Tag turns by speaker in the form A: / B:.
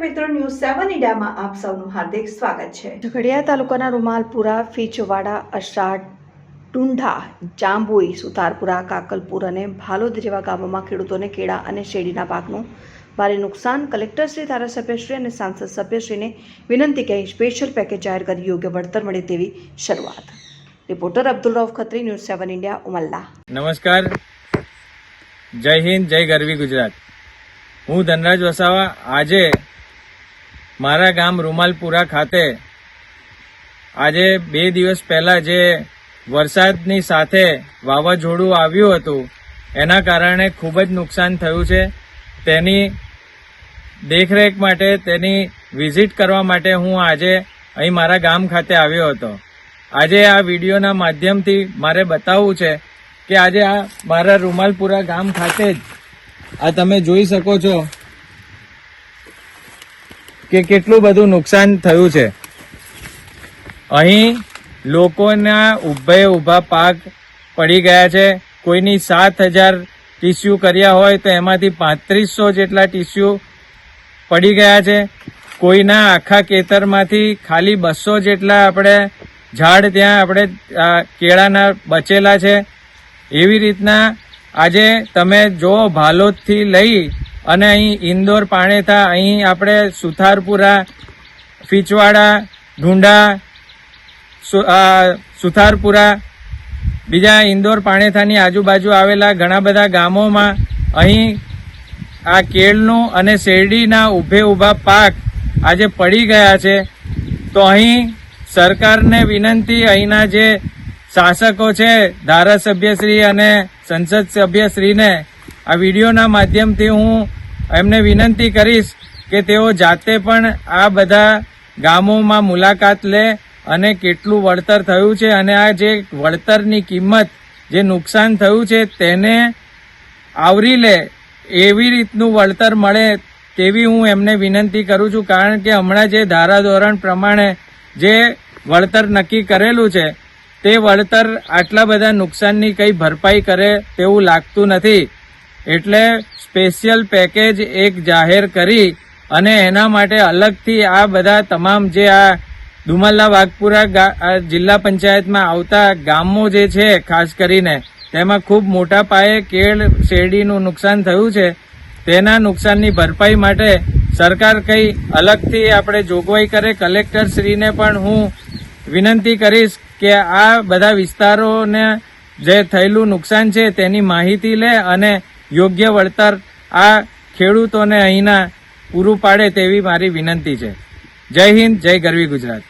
A: ઇન્ડિયામાં આપ સૌનું હાર્દિક સ્વાગત છે.
B: ઝઘડિયા તાલુકાના રૂમાલપુરા ફીચવાડા અષાઢ ટુંઢા જાંબુઈ સુતારપુરા કાકલપુર અને ભાલોદ જેવા ગામોમાં ખેડૂતોને કેળા અને શેરડીના પાકનું ભારે નુકસાન કલેક્ટરશ્રી ધારાસભ્યશ્રી અને સાંસદ સભ્યશ્રીને વિનંતી કહી સ્પેશિયલ પેકેજ જાહેર કરી યોગ્ય વળતર મળે તેવી શરૂઆત. Reporter Abdul Rauf Khatri news seven India Umalla.
C: નમસ્કાર. જય હિન્દ જય ગરવી ગુજરાત. હું ધનરાજ વસાવા. આજે મારા ગામ રૂમાલપુરા ખાતે આજે બે દિવસ પહેલાં જે વરસાદની સાથે વાવાઝોડું આવ્યું હતું, એના કારણે ખૂબ જ નુકસાન થયું છે. તેની દેખરેખ માટે, તેની વિઝિટ કરવા માટે હું આજે અહીં મારા ગામ ખાતે આવ્યો હતો. આજે આ વિડીયોના માધ્યમથી મારે બતાવવું છે કે આજે આ મારા રૂમાલપુરા ગામ ખાતે જ આ તમે જોઈ શકો છો કે કેટલું બધું નુકસાન થયું છે. અહીં લોકોના ઉભે ઊભા પાક પડી ગયા છે. કોઈની સાત હજાર ટીસ્યુ કર્યા હોય તો એમાંથી પાંત્રીસો જેટલા ટીસ્યુ પડી ગયા છે. કોઈના આખા ખેતરમાંથી ખાલી બસો જેટલા આપણે ઝાડ ત્યાં આપણે કેળાના બચેલા છે. એવી રીતના આજે તમે જો ભાલોદથી લઈ અને અહીં ઇન્દોર પાણેથા, અહીં આપણે સુથારપુરા, ફીચવાડા, ઢુંડા સુથારપુરા, બીજા ઇન્દોર પાણેથાની આજુબાજુ આવેલા ઘણા બધા ગામોમાં અહીં આ કેળનું અને શેરડીના ઊભે ઊભા પાક આજે પડી ગયા છે. તો અહીં સરકારને વિનંતી, અહીંના જે શાસકો છે, ધારાસભ્યશ્રી અને સંસદ સભ્યશ્રીને આ વિડીયોના માધ્યમથી હું એમને વિનંતી કરીશ કે તેઓ જાતે પણ આ બધા ગામોમાં મુલાકાત લે અને કેટલું વળતર થયું છે અને આ જે વળતરની કિંમત, જે નુકસાન થયું છે તેને આવરી લે, એવી રીતનું વળતર મળે તેવી હું એમને વિનંતી કરું છું. કારણ કે હમણાં જે ધારાધોરણ પ્રમાણે જે વળતર નક્કી કરેલું છે, તે વળતર આટલા બધા નુકસાનની કંઈ ભરપાઈ કરે તેવું લાગતું નથી. એટલે સ્પેશિયલ પેકેજ એક જાહેર કરી અને એના માટે અલગથી આ બધા તમામ જે આ દુમલ્લા વાઘપુરા જિલ્લા પંચાયતમાં આવતા ગામો જે છે, ખાસ કરીને તેમાં ખૂબ મોટા પાયે કેળ શેરડીનું નુકસાન થયું છે, તેના નુકસાનની ભરપાઈ માટે સરકાર કઈ અલગથી આપણે જોગવાઈ કરે કલેક્ટર શ્રીને પણ હું વિનંતી કરીશ કે આ બધા વિસ્તારોને જે થયેલું નુકસાન છે તેની માહિતી લે અને યોગ્ય વળતર આ ખેડૂતોને અહીંના પૂરું પાડે તેવી મારી વિનંતી છે. જય હિન્દ, જય ગરવી ગુજરાત.